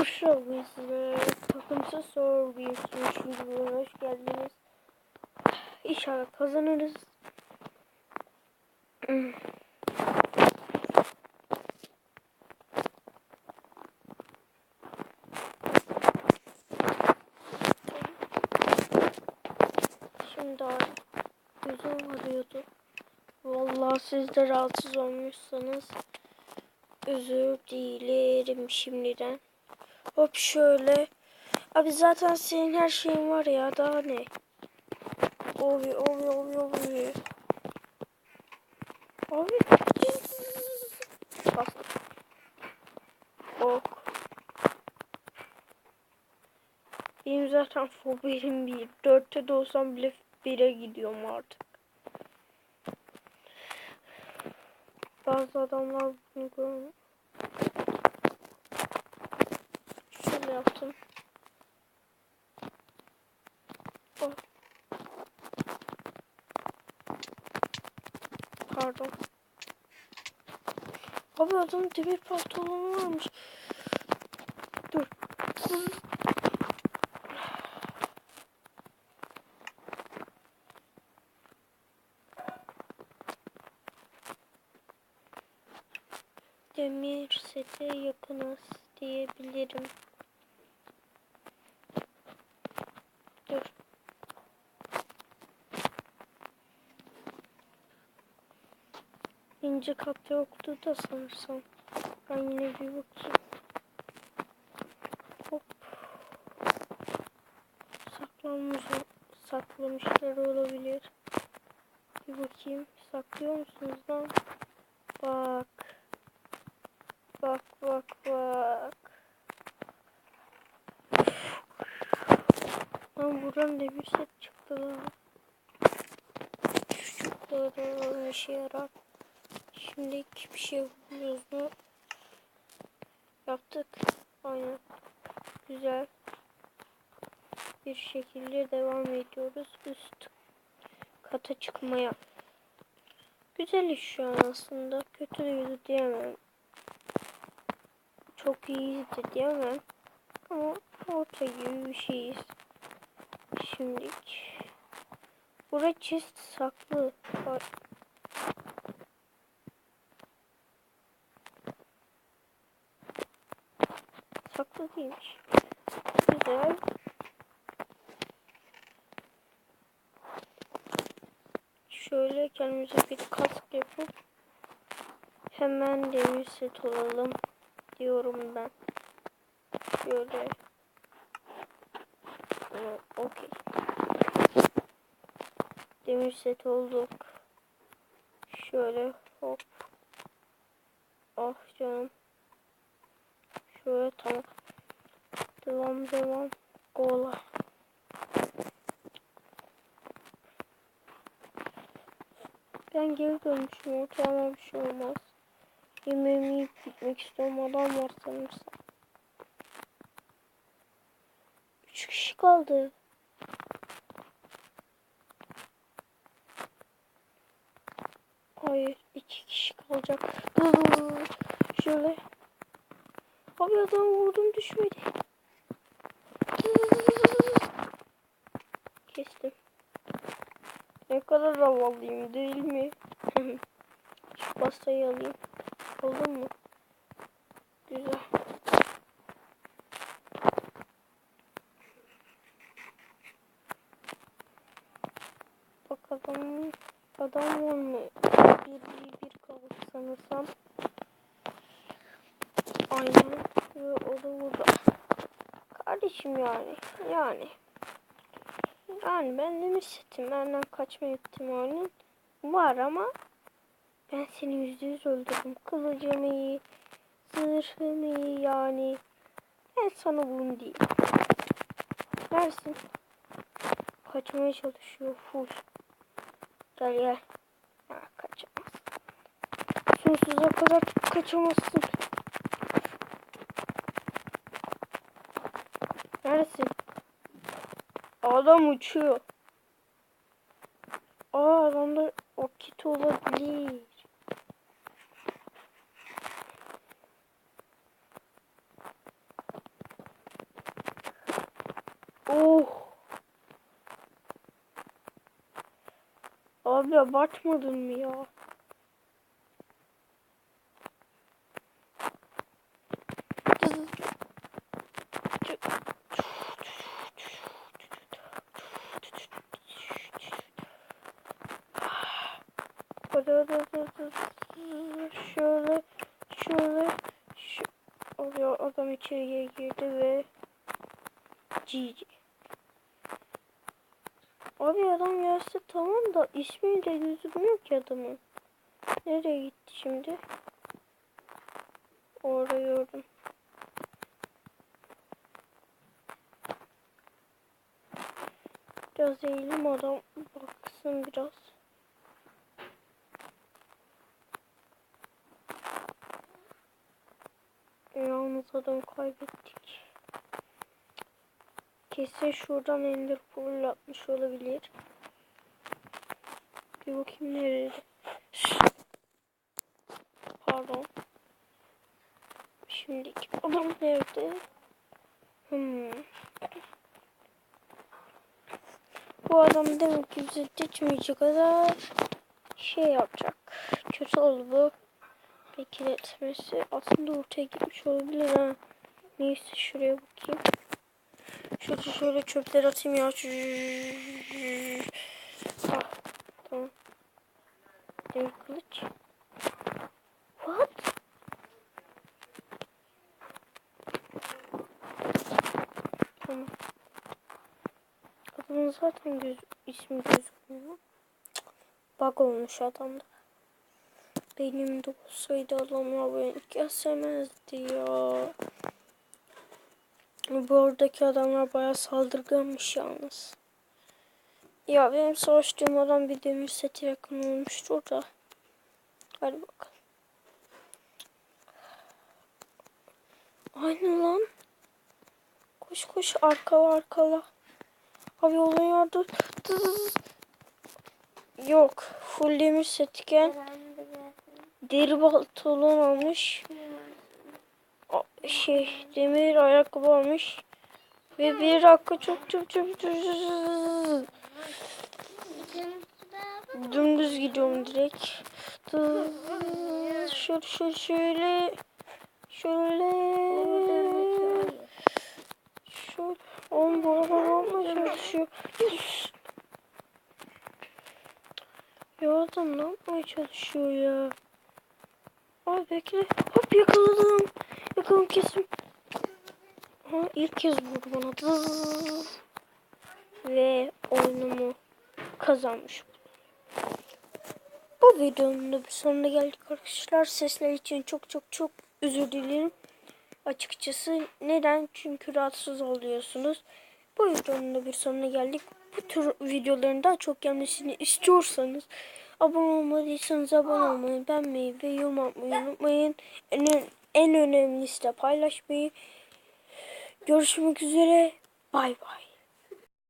Hoş bizlere takımsız sorgu üçüncü bölüme hoş geldiniz. İnşallah kazanırız. Şimdi abi gözüm arıyordu. Vallahi siz de rahatsız olmuşsanız özür dilerim şimdiden. Hop şöyle. Abi zaten senin her şeyin var ya daha ne? Oy oy oy oy. Abi. Bastım. Ok. Benim zaten fobim bir. Dörtte de olsam bile bire gidiyorum artık. Bazı adamlar bunu görmüyor. Şöyle yaptım. Oh. Pardon. Abi adamın demir pantolonu varmış. Dur. Demir sete yakınız diyebilirim. Dur. İnce kat yoktu da sanırsam. Ben yine bir bakayım. Hop. Saklanmış, saklamışlar olabilir. Bir bakayım. Saklıyor musunuz lan? Bak. Bak bak bak. Lan buradan demir set çıktı lan. Kadar işe yarar. Şimdi bir şey buluyoruz mu? Yaptık. Aynen. Güzel. Bir şekilde devam ediyoruz. Üst kata çıkmaya. Güzel iş şu an aslında. Kötü de diyemem. Çok iyiyiz de diyemem. Ama orta gibi bir şeyiz. Şimdilik. Buraya chest saklı. Saklı değilmiş. Güzel. Şöyle kendimize bir kask yapıp hemen demir set olalım diyorum ben. Şöyle. Okey. Demir set olduk. Şöyle hop. Ah canım. Şöyle tamam. Devam devam. Gola. Ben geri dönmüşüm. Ortalama bir şey olmaz. Yemeğimi yiyip gitmek istiyorum. Adam var sanırsam. Üç kişi kaldı. Hayır. iki kişi kalacak. Şöyle. Abi adam vurdum düşmedi. Kestim. Ne kadar havalıyım değil mi? Şu pastayı alayım. Oldu mu? Güzel. Bakalım adam var mı? Bir, bir, bir kaldı sanırsam. Aynen. Ve o da burada. Kardeşim yani. Yani. Yani ben demir setim. Benden kaçma ihtimalin var ama ben seni yüzde yüz öldürdüm. Kılıcım iyi. Zırhım iyi yani. Ben sana bunu değil. Neresin? Kaçmaya çalışıyor. Full. Gel gel. Ha, kaçamaz. Sonsuza kadar kaçamazsın. Adam uçuyor. Aa adamda akit olabilir. Oh. Abi abartmadın mı ya? Hadi. Şöyle şöyle şu oluyor adam içeriye girdi ve GG. Abi adam gelse tamam da ismi de gözükmüyor ki adamın. Nereye gitti şimdi? Orada gördüm. Biraz eğilim adam baksın biraz. Yalnız adam kaybettik. Kesin şuradan ender pearl atmış olabilir. Bir bakayım nerede. Pardon. Şimdiki adam nerede? Hmm. Bu adam demek ki bizi geçmeyecek kadar şey yapacak. Kötü oldu bu. Bekletmesi. Aslında ortaya gitmiş olabilir ha. Neyse şuraya bakayım. Şöyle şöyle çöpler atayım ya. Ah, tamam. Demir kılıç. What? Tamam. Adamın zaten göz, ismi gözükmüyor. Bug olmuş adamda. Benim de olsaydı adamlar beni kesemezdi ya. Bu oradaki adamlar bayağı saldırganmış yalnız. Ya benim savaştığım adam bir demir seti yakın olmuştur da. Hadi bakalım. Aynen lan. Koş koş arkala arkala. Abi yolun yardım. Yok. Full demir setken deri baltalon almış. Şey demir ayakkabı almış. Ve bir dakika çok çok çok çok dümdüz gidiyorum direkt. Şöyle şöyle şöyle şöyle şöyle on bu araba olmaya çalışıyor. Ya adam ne yapmaya çalışıyor ya? Ay bekle. Hop yakaladım. Yakaladım kesin. Ha, ilk kez vurdu bana. Dız. Ve oyunumu kazanmış. Bu videonun da bir sonuna geldik arkadaşlar. Sesler için çok çok çok özür dilerim. Açıkçası neden? Çünkü rahatsız oluyorsunuz. Bu videonun da bir sonuna geldik. Bu tür videoların daha çok gelmesini istiyorsanız abone olmadıysanız abone olmayı, beğenmeyi ve yorum atmayı unutmayın. En, en önemlisi de paylaşmayı. Görüşmek üzere. Bay bay.